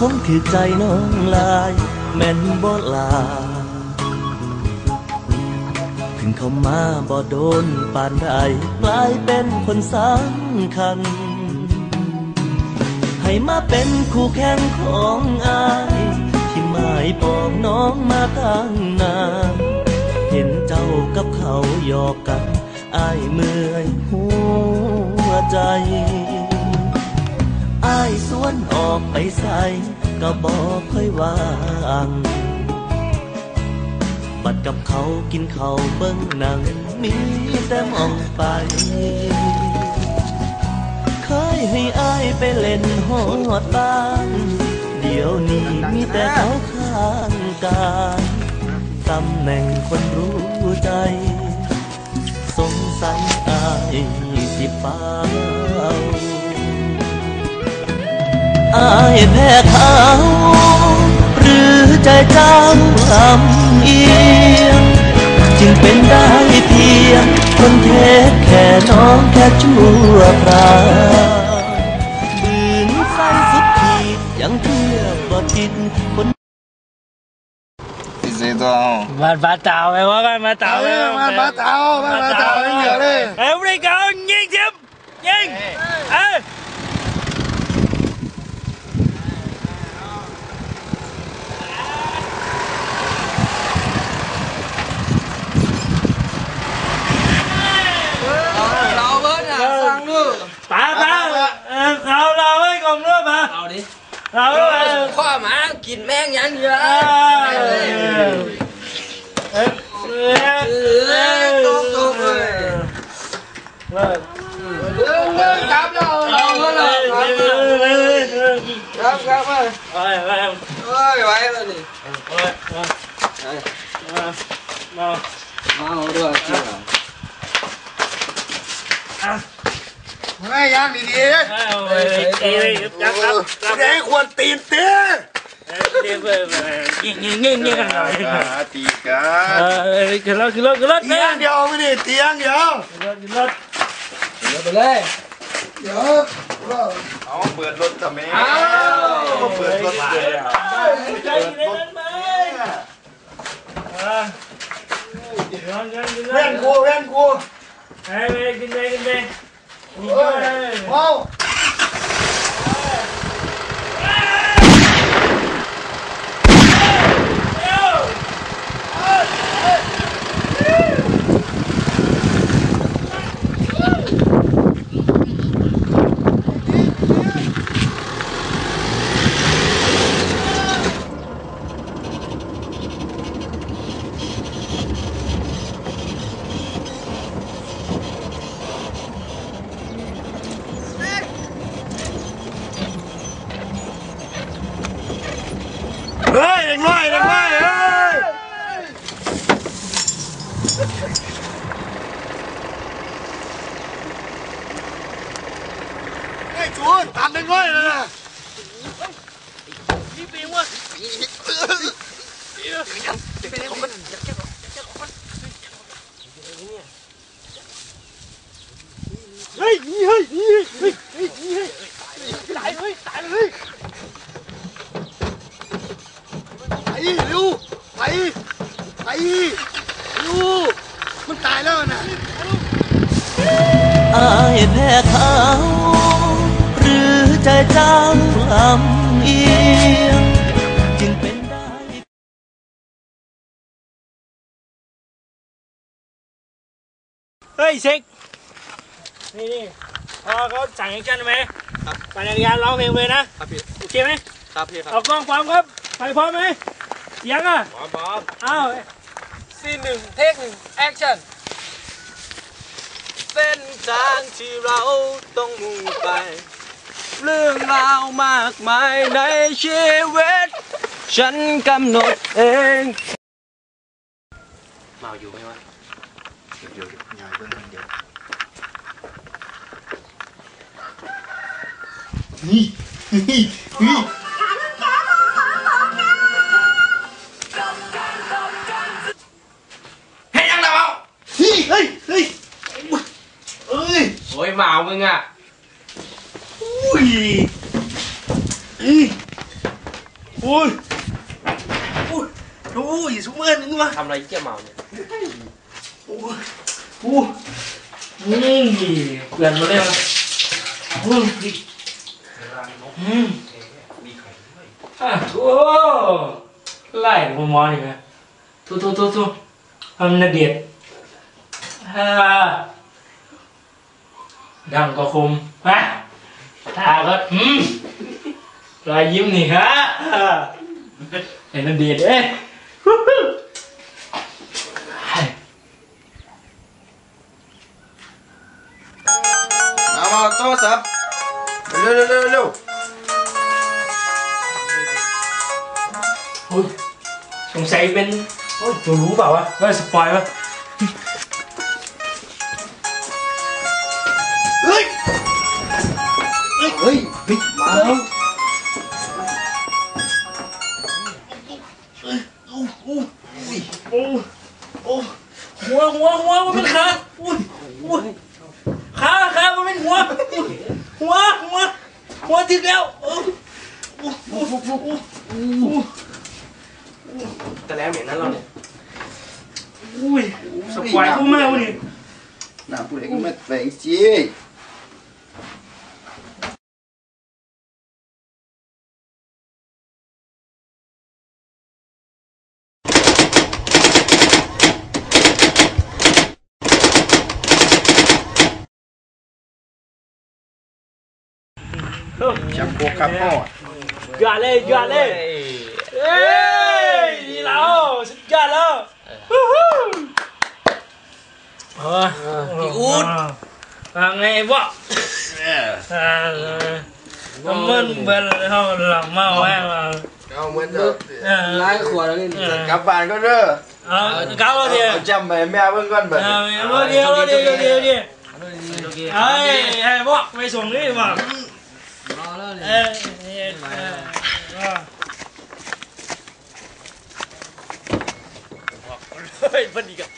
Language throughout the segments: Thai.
คงถือใจน้องลายแม่นบ่ลาเพิ่งเข้ามาบ่โดนปานใดกลายเป็นคนสำคัญ ให้มาเป็นคู่แข่งของอายที่หมายปองน้องมาตั้งนานเห็นเจ้ากับเขาหยอกกันอายเมื่อยหัวใจ อายสวนออกไปใส่ก็บอกค่อยวางบัดกับเขากินเขาเบิ้งหนัง มีแต่มองไป เคยให้อายไปเล่นหอดบ้าน เดี๋ยวนี้มีแต่เขาข้างกายตำแหน่งคนรู้ใจ สงสัยอายสิฟ้า อายแพ้เขา หรือใจเจ้าลำเอียง จึงเป็นได้เพียง คนเทศแค่น้องแค่ชั่วคราวบืนใส่สุดขีดยังเทียบบ่ติดคน Dizer do บ้านปลาเต่าไปว่าบ้านปลาเต่าไปบ้านปลาเต่าบ้านปลาเต่าไม่เหลือเลยเอ้ยบริการยิงทิมยิงเอ้ย เราเบิร์ดอะสั่งดู ปลาปลาเออเราเราไว้กล่องด้วยมา เอาดิ เราไว้ ข้อหมา กินแม่งยันเยอะเออเออเออตุ๊กตุ๊กเลยเออเรื่องเรื่องครับเราเราเบิร์ดเราครับครับมาเอ้ยเอ้ยเอ้ยไว้เลยนี่เอ้ยเอ้ยมามาเอาด้วยเจ้าไม่ย่างดีเอ้ยเอ้ยเอ้ยจับจับจับๆได้ควรตีนเตี้ย เดี๋ยวยิงยิงยิงยิงกันหน่อย ตีกั เออขึ้นรถขึ้นรถขึ้นรถ เตียงเดียวไม่ได้เตียงเดียว ขึ้นรถขึ้นรถ เดี๋ยวไปเลย เดี๋ยวเอาเปิดรถทำไม อ้าว เปิดรถเลย ใจเย็นไหมอ่าย้อนย้อนขึ้นร เว้น ถ กูเว้นกู เฮ้ยกินไปกินไปนี่ก็ได้ เอา เ ไอ้จูนตัดเด็กน้อยเลยนะเฮ้ยนี่เฮ้ยนี่เฮ้ยเฮ้ยนี่เฮ้ยตายเลยตายเลยไปเร็วไปไปเร็วมันตายแล้วนะอายแพ้เขาหรือใจเจ้า ลำเอียงจึงเป็นได้เฮ้ยเซ็กนี่นี่พอเขาสั่งให้กันไหมปั่นจักรยานร้องเพลงเลยนะครับพี่โอเคไหมครับพี่ครับเอากล้องความครับไปพร้อมไหมเสียงอะพร้อมพร้อมเอาซีนหนึ่งเทคหนึ่งแอคชั่นเส้นทางที่เราต้องมุ่งไป เรื่องราวมากมายในชีวิต ฉันกำหนดเองมาอยู่ไหมวะเดี๋ยวใหญ่เพิ่มเดี๋ยวนี่นี่นี่เฮ้ยยังไงวะนี่เฮ้ยเฮ้ยเอ้ยโอ้ยหมามึงอะอุ้ ยเอ้ยอุ้ยอุ้ยอุ้ยสุเมื่อนึงวะทำอะไรเกี่ยวเมาเนี่ยอู้อู้นี่เปลี่ยนมาแล้วอู้อืมอะโอ้ไล่ผมมองอีกแล้วทุทุทุทุทำนาเดียดฮ่าดังก็คมฮะ ตาก็อืมรอยยิ้มนี่ฮะเห็นนาเดียดเอ้ยฮู้ฮู้มามาโทรศัพท์เร็วเร็วเร็วเร็วโอ้ยสงสัยเป็นโอ้ยตัวรู้เปล่าวะว่าสปอยวะ ฮ้ยมาแล้วโอ้โอ้หัวหัวหัวมันเป็นขาอุ้ยอุ้ยขาขามันเป็นหัวหัวหัวหัวติดแล้วโอ้โอ้โอ้โอ้โอ้แต่แล้วเหม็นนั้นเราเนี่ยอุ้ยสปอยเข้ามากวะนี่หน้าผู้ใดก็ไม่แปลงจี จับพวกครับพ่อหยอดเลยหยอดเลยเอ้ยดีแล้วสุดยอดแล้วฮู้ฮู้เออพี่อูดว่าไงวะอ่าน้ำมันเบิ่น เขาหลังเออเอออร้ายขวดแล้วนี่เออบบ้านก็เด้อเอาเก้าเดียวเอาจำไปแม่เบิ่งก่อนบัดเอานี้เดียวเดียวเดียวเดียวเดียวเฮ้ยให้บอกไปส่งนี่บแล้วยเอ้ยเอ้ยเอ้ยเฮ้ยพอดีกัน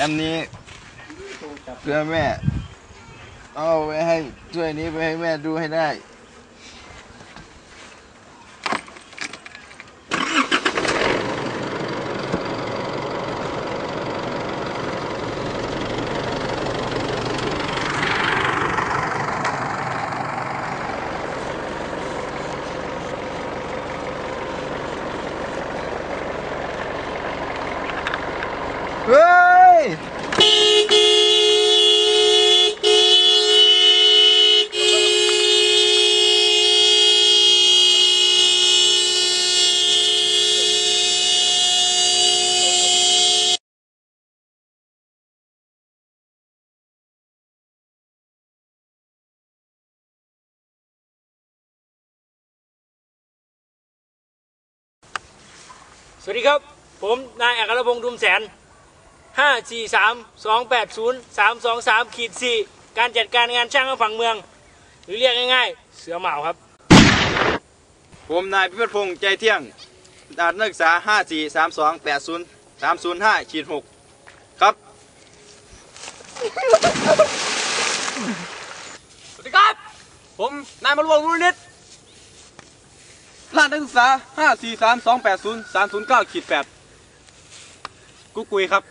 อันนี้เพื่อแม่ เอาไว้ให้ช่วยนี้ไปให้แม่ดูให้ได้ เฮ้ยสวัสดีครับ ผมนายอัครพงษ์ดุมแสน 5 4 3 2 8 0 3 2 3ขีด4การจัดการงานช่างฝั่งเมือง หรือเรียกง่ายๆ เสือเหมาครับ ผมนายพิพัฒน์พงษ์ใจเที่ยงดานนักศึกษา 5 4 3 2 8 0 3 0 5ขีด6ครับ สวัสดีครับ ผมนายมารวงรุ่นนิดร้านนักศึกษา 5 4 3 2 8 0 3 0 9ขีด8กุ๊กกุยครับ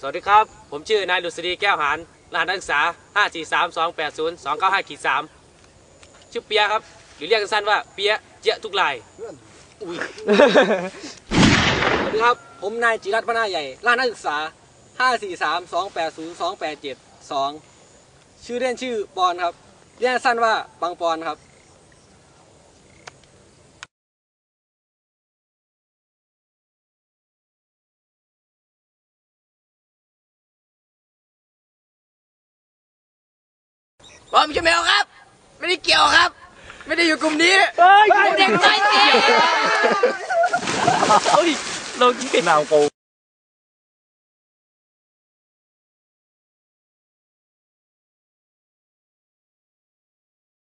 สวัสดีครับ ผมชื่อนายดุษฎีแก้วหานรหัสนักศึกษา 5 4 3 2 8 0 2 9 5ขีด3ชื่อเปียครับ หรือเรียกสั้นๆว่าเปียเจ๊ยะทุกลายอุ้ยสวัสดีครับ ผมนายจิรัตน์พนาใหญ่รหัสนักศึกษา 5 4 3 2 8 0 2 8 7 2 ชื่อเล่นชื่อปอนครับ เรียกสั้นว่าปังปอนครับ ผมชื่อแมวครับ ไม่ได้เกี่ยวครับ ไม่ได้อยู่กลุ่มนี้เด็กน้อยเสีย เรากินนาวโก